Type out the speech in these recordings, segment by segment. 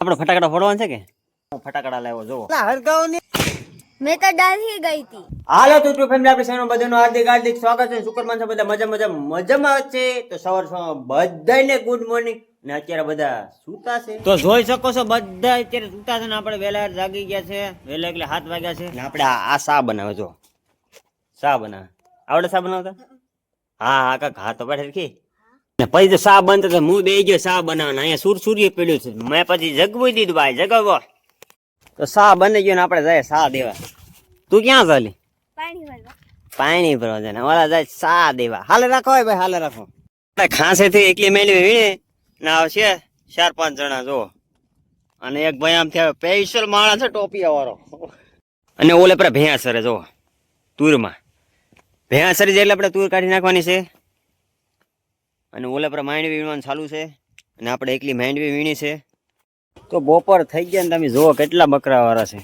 આપણે ફટાકડા ફોડવાના છે કે? હું ફટાકડા લાવ્યો જોવો હરગાવ મેં તો ડરી ગઈ હતી. હાલો તો ટુ ફેમિલી આપણે સૌનું બધાનું હાર્દિક હાર્દિક સ્વાગત છે. શુક્રમાન છે બધા મજા મજા મજામાં છે. તો સવાર સવાર બધાને ગુડ મોર્નિંગ ને અત્યારે બધા સૂતા છે. તો જોઈ શકો છો બધા અત્યારે સૂતા છે ને આપણે વહેલા જાગી ગયા છે. વહેલા એટલે હાથ વાગ્યા છે. ને આપણે આ સા શા બનાવે જો સા બનાવે. આવડે શા બનાવતા? હા હા કાક હા તો ને પછી સા બંધ તો હું બે ગયો સા બનાવવાના. અહીંયા સુરસુરી પડ્યું છે. મેં પછી જગવું દીધું ભાઈ, જગાવો. તો સા બની ગયો ને આપણે જાય સા દેવા. તું ક્યાં ચાલી? પાણી ભરવા જાય ઓલા જાય સા દેવા. હાલે રાખો ભાઈ, હાલે રાખો. ખાંસે થી એકલી મેલી વીણે ના આવશે ચાર પાંચ જણા જો અને એક ભાઈ આમ થયા સ્પેશિયલ માણસ છે ટોપિયા વાળો અને ઓલે પર ભેંસ સરે જો તુરમાં. ભેંસ સરી જાય એટલે આપણે તુર કાઢી નાખવાની છે અને ઓલા પર માંડવી વીણવાનું ચાલુ છે. અને આપણે એકલી માંડવી વીણી છે. તો બપોર થઈ ગયા ને તમે જુઓ કેટલા બકરા વાળા છે.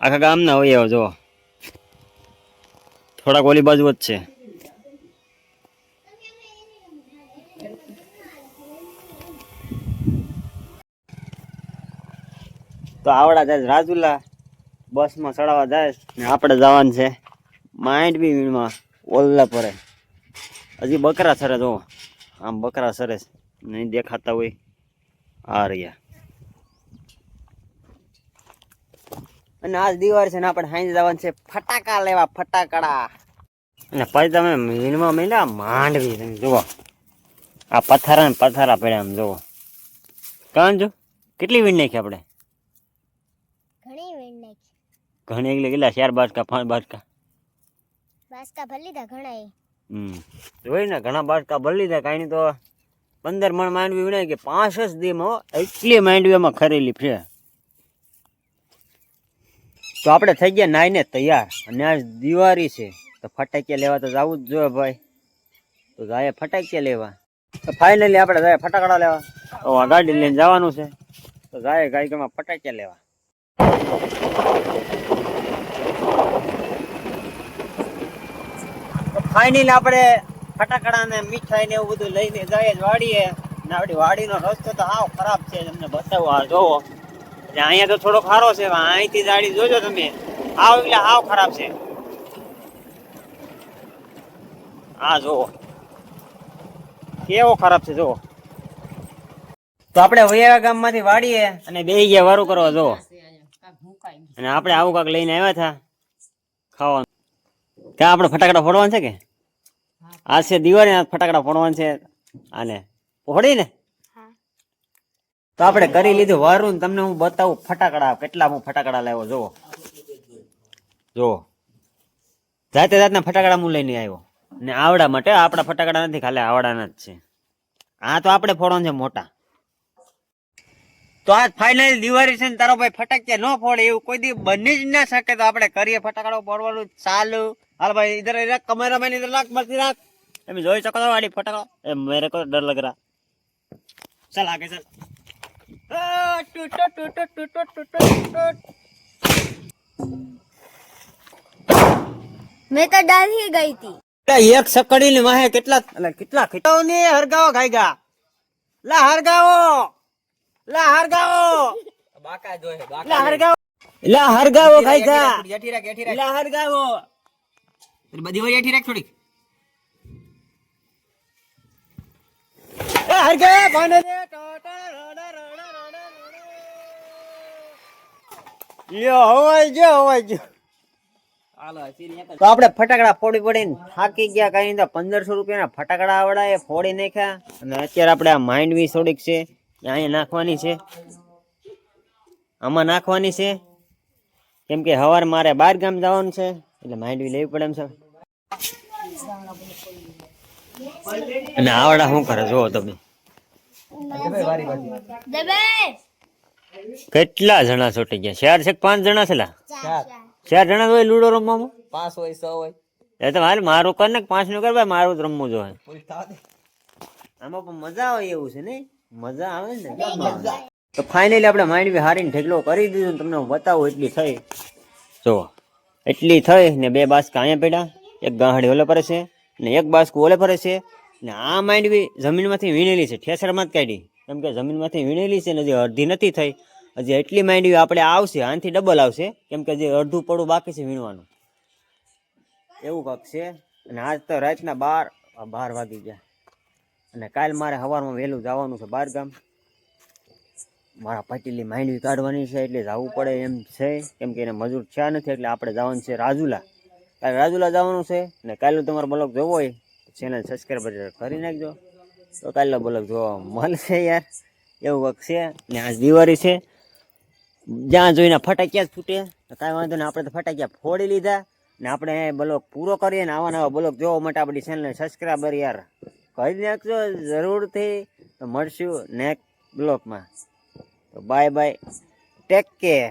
આખા ગામના હોય જુઓ. થોડાક ઓલી બાજુ જ છે. તો આવડા જાય રાજુલા. બસમાં ચડાવવા જાય ને આપણે જવાનું છે બી વીણમાં ઓલ્લા પરે. હજી બકરા સરે જો આમ બકરા સરસ. નહીં દેખાતા હોય. આ રહ્યા. અને આજ દિવાળી છે ને આપણે હાઈ જવાનું છે ફટાકા લેવા ફટાકડા. અને પછી તમે મીનમાં મીંડા માંડવી તમે જુઓ. આ પથારા ને પથારા પડ્યા આમ જુઓ. કાન જો કેટલી વીણ નાખી આપણે? ઘણી વેણ નાખી. ઘણી એટલે કેટલા? ચાર બાટકા પાંચ બાટકા બાસકા ભરી લીધા ઘણા જોઈ ને ઘણા બાટકા ભરી લીધા કાંઈ તો પંદર મણ માંડવી વિણાય કે પાંચ જ દીમાં એટલી માંડવી એમાં ખરેલી છે. તો આપણે થઈ ગયા નાઈને તૈયાર અને આજ દિવાળી છે તો ફટાકિયા લેવા તો જવું જ જોઈએ ભાઈ. તો જાય ફટાકિયા લેવા. તો ફાઇનલી આપણે જાય ફટાકડા લેવા. તો આ ગાડી લઈને જવાનું છે. તો જાય ગાડીમાં ફટાકિયા લેવા. ફાઇનલી આપણે ફટાકડા ને મીઠાઈ ને એવું બધું લઈને જઈએ વાડીએ ને આપણી વાડીનો રસ્તો તો હાવ ખરાબ છે તમને બતાવો. આ જોવો એટલે અહીંયા તો થોડો ખારો છે અહીંથી ગાડી જોજો તમે. હાવ એટલે હાવ ખરાબ છે. આ જોવો કેવો ખરાબ છે જોવો તો આપણે વૈયા ગામમાંથી વાડીએ અને બે ગયા વારું કરવા જોવો અને આપણે આવું કાંક લઈને આવ્યા હતા. ખાવાનું. ક્યાં આપણે ફટાકડા ફોડવાના છે કે? આ છે દિવાળી ફટાકડા ફોડવાના છે. આને ફોડી ને તો આપણે કરી લીધું વારું તમને હું બતાવું ફટાકડા કેટલા હું ફટાકડા લાવ્યો જોવો જોવો જાતે જાતના ફટાકડા હું લઈને આવ્યો. ને આવડા માટે આપણા ફટાકડા નથી ખાલી આવડાના જ છે. આ તો આપણે ફોડવાનું છે મોટા. તો આજ ફાઇનલ દિવાળી છે ને તારો ભાઈ ફટાકિયા ન ફોડે એવું કોઈ દી બની જ ના શકે તો આપણે કરીએ ફટાકડો ફોડવાનું ચાલુ. હાલ ભાઈ ઇધર રાખ કમેરામેન ઇધર રાખ મરતી રાખ. એમ જોઈ શકો છો વાડી ફટાકડો એ મેરે કો ડર લગ રહા. ચાલ આગે ચાલ. આ, ટૂટો, ટૂટો, ટૂટો, ટૂટો, ટૂટો. મેં તો ડાલી ગઈ હતી. એક સકડી ની વાહે કેટલા એટલે કેટલા ખીટાઓ ને હરગાવો ખાઈ ગયા લા હરગાવો લા હરગાવો લા હરગાવો લા હરગાવો ખાઈ ગયા લા હરગાવો બધી હોય એઠી રાખ થોડીક. એ કોને દે ટોટા રોડા રોડા રોડા રોડા લ્યો હવાઈ ગયો હવાઈ તો આપણે ફટાકડા ફોડી ફોડીને થાકી ગયા કઈ તો પંદરસો રૂપિયાના ફટાકડા આવડા એ ફોડી નાખ્યા. અને અત્યારે આપણે આ માઇન્ડ બી થોડીક છે અહીંયા નાખવાની છે. આમાં નાખવાની છે. કેમ કે હવાર મારે બાર ગામ જવાનું છે. એટલે માંડવી લેવી પડે એમ સર અને આવડા શું કરે જોવો તમે. કેટલા જણા છોટી ગયા? ચાર છે પાંચ જણા છે ચાર જણા હોય લૂડો રમવામાં? પાંચ હોય સો હોય. એ તો હાલ મારું કર ને પાંચનું કર ભાઈ મારું જ રમવું જોઈએ. આમાં પણ મજા આવે એવું છે ને મજા આવે ને? તો ફાઇનલી આપણે માંડવી હારીને ઢેકલો કરી દીધું તમને બતાવું એટલી થઈ. જો એટલી થઈ ને બે બાસકા અહીંયા પડ્યા એક ગાહડી ઓલે પડે છે ને એક બાસકું ઓલે પડે છે ને આ માંડવી જમીનમાંથી વીણેલી છે ઠેસરમાં જ કાઢી. કેમ કે જમીનમાંથી વીણેલી છે ને હજી અડધી નથી થઈ, હજી એટલી માંડવી આપણે આવશે, આનાથી ડબલ આવશે, કેમ કે જે અડધું પડું બાકી છે વીણવાનું. એવું કાંક છે અને આજ તો રાતના બાર બાર વાગી ગયા. અને કાલ મારે સવારમાં વહેલું જવાનું છે બાર ગામ. મારા પટેલી માંડવી કાઢવાની છે, એટલે જવું પડે એમ છે. કેમ કે એને મજૂર થયા નથી, એટલે આપણે જવાનું છે રાજુલા. કાલે રાજુલા જવાનું છે, ને કાલનો તમારો બ્લોગ જોવો હોય ચેનલ સબસ્ક્રાઈબર કરી નાખજો. તો કાલનો બ્લોગ જોવા મળશે યાર. એવું વખત છે, ને આજ દિવાળી છે. જ્યાં જોઈને ફટાકિયા જ ફૂટે. કાંઈ વાંધો નહીં, આપણે તો ફટાક્યા ફોડી લીધા. ને આપણે બ્લોગ પૂરો કરીએ, ને આવા નવા બ્લોગ જોવા માટે આપણી ચેનલને સબસ્ક્રાઈબર યાર. કરી નાખજો જરૂરથી. મળશું નેક્સ્ટ બ્લોગમાં. તો બાય બાય. Take care